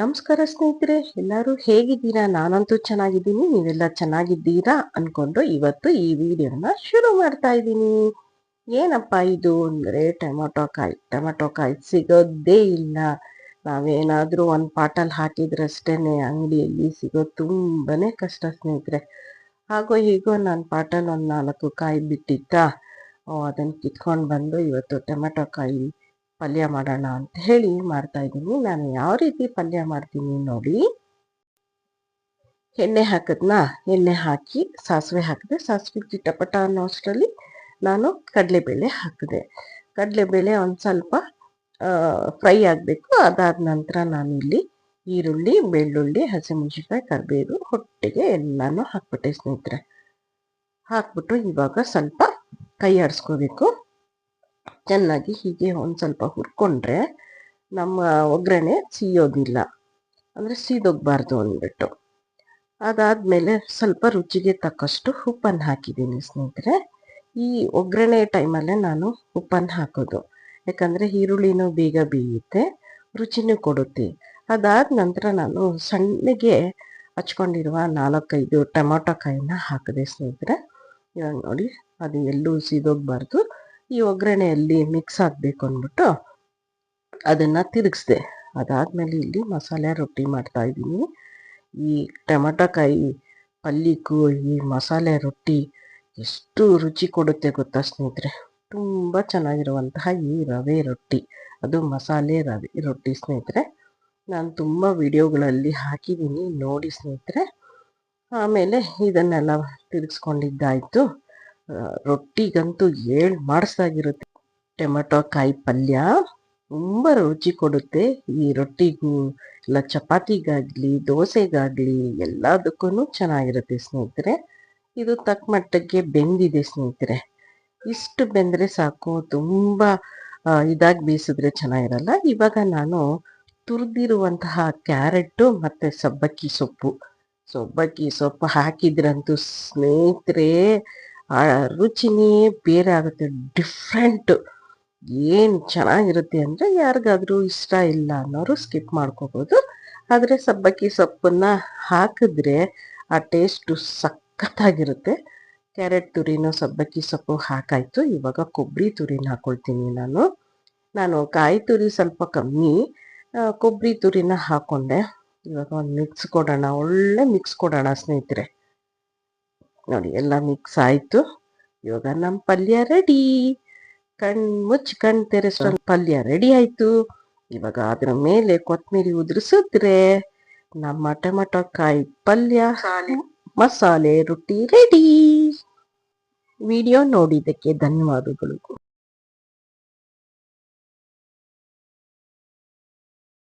ನಮಸ್ಕಾರ ಸ್ನೇಹಿತರೆ, ಎಲ್ಲರೂ ಹೇಗಿದ್ದೀರಾ? ನಾನಂತೂ ಚೆನ್ನಾಗಿದ್ದೀನಿ, ನೀವೆಲ್ಲ ಚೆನ್ನಾಗಿದ್ದೀರಾ ಅನ್ಕೊಂಡು ಇವತ್ತು ಈ ವಿಡಿಯೋನ ಶುರು ಮಾಡ್ತಾ ಇದ್ದೀನಿ. ಏನಪ್ಪ ಇದು ಅಂದ್ರೆ ಟೊಮೊಟೊ ಕಾಯಿ ಟೊಮೊಟೊ ಕಾಯಿ ಸಿಗೋದೇ ಇಲ್ಲ. ನಾವೇನಾದ್ರೂ ಒಂದು ಪಾಟಲ್ಲಿ ಹಾಕಿದ್ರಷ್ಟೇನೆ ಅಂಗಡಿಯಲ್ಲಿ ಸಿಗೋದು ತುಂಬಾನೇ ಕಷ್ಟ ಸ್ನೇಹಿತರೆ. ಹಾಗೋ ಹೀಗೋ ನಾನು ಪಾಟಲ್ಲಿ ಒಂದು ನಾಲ್ಕು ಕಾಯಿ ಬಿಟ್ಟಿತ್ತ ಅದನ್ನ ಕಿತ್ಕೊಂಡು ಬಂದು ಇವತ್ತು ಟೊಮೆಟೊ ಕಾಯಿ ಪಲ್ಯ ಮಾಡೋಣ ಅಂತ ಹೇಳಿ ಮಾಡ್ತಾ ಇದ್ದೀನಿ. ನಾನು ಯಾವ ರೀತಿ ಪಲ್ಯ ಮಾಡ್ತೀನಿ ನೋಡಿ. ಎಣ್ಣೆ ಹಾಕದ್ನ, ಎಣ್ಣೆ ಹಾಕಿ ಸಾಸಿವೆ ಹಾಕಿದೆ. ಸಾಸಿವೆ ಚಿಟಪಟ ಅನ್ನೋ ಅಷ್ಟರಲ್ಲಿ ನಾನು ಕಡಲೆಬೇಳೆ ಹಾಕಿದೆ. ಕಡಲೆಬೇಳೆ ಒಂದು ಸ್ವಲ್ಪ ಫ್ರೈ ಆಗಬೇಕು. ಅದಾದ ನಂತರ ನಾನು ಇಲ್ಲಿ ಈರುಳ್ಳಿ, ಬೆಳ್ಳುಳ್ಳಿ, ಹಸಿಮೆಣಸಿನ್ಕಾಯಿ, ಕರಿಬೇವು, ಹೊಟ್ಟೆಗೆ ಎಲ್ಲನೂ ಹಾಕ್ಬಿಟ್ಟೆ ಸ್ನೇಹಿತರೆ. ಹಾಕ್ಬಿಟ್ಟು ಇವಾಗ ಸ್ವಲ್ಪ ಕೈ ಆಡಿಸ್ಕೋಬೇಕು. ಚೆನ್ನಾಗಿ ಹೀಗೆ ಒಂದು ಸ್ವಲ್ಪ ಹುರ್ಕೊಂಡ್ರೆ ನಮ್ಮ ಒಗ್ಗರಣೆ ಸೀಯೋದಿಲ್ಲ ಅಂದರೆ ಸೀದೋಗ್ಬಾರ್ದು ಅಂದ್ಬಿಟ್ಟು. ಅದಾದಮೇಲೆ ಸ್ವಲ್ಪ ರುಚಿಗೆ ತಕ್ಕಷ್ಟು ಉಪ್ಪನ್ನು ಹಾಕಿದ್ದೀನಿ ಸ್ನೇಹಿತರೆ. ಈ ಒಗ್ಗರಣೆ ಟೈಮಲ್ಲೇ ನಾನು ಉಪ್ಪನ್ನು ಹಾಕೋದು. ಯಾಕಂದರೆ ಈರುಳ್ಳಿನೂ ಬೇಗ ಬೇಯುತ್ತೆ, ರುಚಿನೂ ಕೊಡುತ್ತೆ. ಅದಾದ ನಂತರ ನಾನು ಸಣ್ಣಗೆ ಹಚ್ಕೊಂಡಿರುವ ನಾಲ್ಕೈದು ಟೊಮೊಟೊ ಕಾಯಿನ ಹಾಕಿದೆ ಸ್ನೇಹಿತರೆ. ಇವಾಗ ನೋಡಿ, ಅದು ಎಲ್ಲೂ ಸೀದೋಗ್ಬಾರ್ದು. ಈ ಒಗ್ಗರಣೆಯಲ್ಲಿ ಮಿಕ್ಸ್ ಆಗಬೇಕು ಅಂದ್ಬಿಟ್ಟು ಅದನ್ನು ತಿರುಗಿಸ್ದೆ. ಅದಾದಮೇಲೆ ಇಲ್ಲಿ ಮಸಾಲೆ ರೊಟ್ಟಿ ಮಾಡ್ತಾ ಇದ್ದೀನಿ. ಈ ಟೊಮಟೊಕಾಯಿ ಪಲ್ಲಿಕ್ಕೂ ಈ ಮಸಾಲೆ ರೊಟ್ಟಿ ಎಷ್ಟು ರುಚಿ ಕೊಡುತ್ತೆ ಗೊತ್ತಾ ಸ್ನೇಹಿತರೆ? ತುಂಬ ಚೆನ್ನಾಗಿರುವಂತಹ ಈ ರವೆ ರೊಟ್ಟಿ. ಅದು ಮಸಾಲೆ ರವೆ ರೊಟ್ಟಿ ಸ್ನೇಹಿತರೆ. ನಾನು ತುಂಬ ವಿಡಿಯೋಗಳಲ್ಲಿ ಹಾಕಿದ್ದೀನಿ ನೋಡಿ ಸ್ನೇಹಿತರೆ. ಆಮೇಲೆ ಇದನ್ನೆಲ್ಲ ತಿರುಗಿಸ್ಕೊಂಡಿದ್ದಾಯಿತು. ರೊಟ್ಟಿಗಂತೂ ಏಳು ಮಾಡಿಸ್ದಾಗಿರುತ್ತೆ ಟೊಮೆಟೊ ಕಾಯಿ ಪಲ್ಯ ತುಂಬ ರುಚಿ ಕೊಡುತ್ತೆ. ಈ ರೊಟ್ಟಿಗೂ ಇಲ್ಲ, ಚಪಾತಿಗಾಗಲಿ, ದೋಸೆಗಾಗಲಿ ಎಲ್ಲದಕ್ಕೂ ಚೆನ್ನಾಗಿರುತ್ತೆ ಸ್ನೇಹಿತರೆ. ಇದು ತಕ್ಕ ಮಟ್ಟಕ್ಕೆ ಬೆಂದಿದೆ ಸ್ನೇಹಿತರೆ. ಇಷ್ಟು ಬೆಂದರೆ ಸಾಕು, ತುಂಬ ಇದಾಗಿ ಬೇಯಿಸಿದ್ರೆ ಚೆನ್ನಾಗಿರಲ್ಲ. ಇವಾಗ ನಾನು ತುರಿದಿರುವಂತಹ ಕ್ಯಾರೆಟು ಮತ್ತು ಸಬ್ಬಕ್ಕಿ ಸೊಪ್ಪು. ಸೊಬ್ಬಕ್ಕಿ ಸೊಪ್ಪು ಹಾಕಿದ್ರಂತೂ ಸ್ನೇಹಿತರೆ ಆ ರುಚಿನೇ ಬೇರೆ ಆಗುತ್ತೆ ಡಿಫ್ರೆಂಟ್ ಏನು ಚೆನ್ನಾಗಿರುತ್ತೆ ಅಂದರೆ ಯಾರಿಗಾದರೂ ಇಷ್ಟ ಇಲ್ಲ ಅನ್ನೋರು ಸ್ಕಿಪ್ ಮಾಡ್ಕೋಬೋದು. ಆದರೆ ಸಬ್ಬಕ್ಕಿ ಸೊಪ್ಪನ್ನು ಹಾಕಿದ್ರೆ ಆ ಟೇಸ್ಟು ಸಖತ್ತಾಗಿರುತ್ತೆ. ಕ್ಯಾರೆಟ್ ತುರಿನೂ ಸಬ್ಬಕ್ಕಿ ಸೊಪ್ಪು ಹಾಕಾಯಿತು. ಇವಾಗ ಕೊಬ್ಬರಿ ತುರಿನ ಹಾಕ್ಕೊಳ್ತೀನಿ ನಾನು. ನಾನು ಕಾಯಿ ತುರಿ ಸ್ವಲ್ಪ ಕಮ್ಮಿ ಕೊಬ್ಬರಿ ತುರಿನ ಹಾಕ್ಕೊಂಡೆ ಇವಾಗ ಒಂದು ಮಿಕ್ಸ್ ಕೊಡೋಣ, ಒಳ್ಳೆ ಮಿಕ್ಸ್ ಕೊಡೋಣ ಸ್ನೇಹಿತರೆ. ನೋಡಿ ಎಲ್ಲ ಮಿಕ್ಸ್ ಆಯಿತು. ಇವಾಗ ನಮ್ಮ ಪಲ್ಯ ರೆಡಿ ಕಣ್ ಮುಚ್ಚಿ ಕಣ್ ತೆರೆಸೋ ಪಲ್ಯ ರೆಡಿ ಆಯ್ತು. ಇವಾಗ ಅದ್ರ ಮೇಲೆ ಕೊತ್ತಂಬರಿ ಉದುರಿಸಿದ್ರೆ ನಮ್ಮ ಟೊಮೆಟೊ ಕಾಯಿ ಪಲ್ಯ ಮಸಾಲೆ. ರೊಟ್ಟಿ ರೆಡಿ ವಿಡಿಯೋ ನೋಡಿದ್ದಕ್ಕೆ ಧನ್ಯವಾದಗಳು.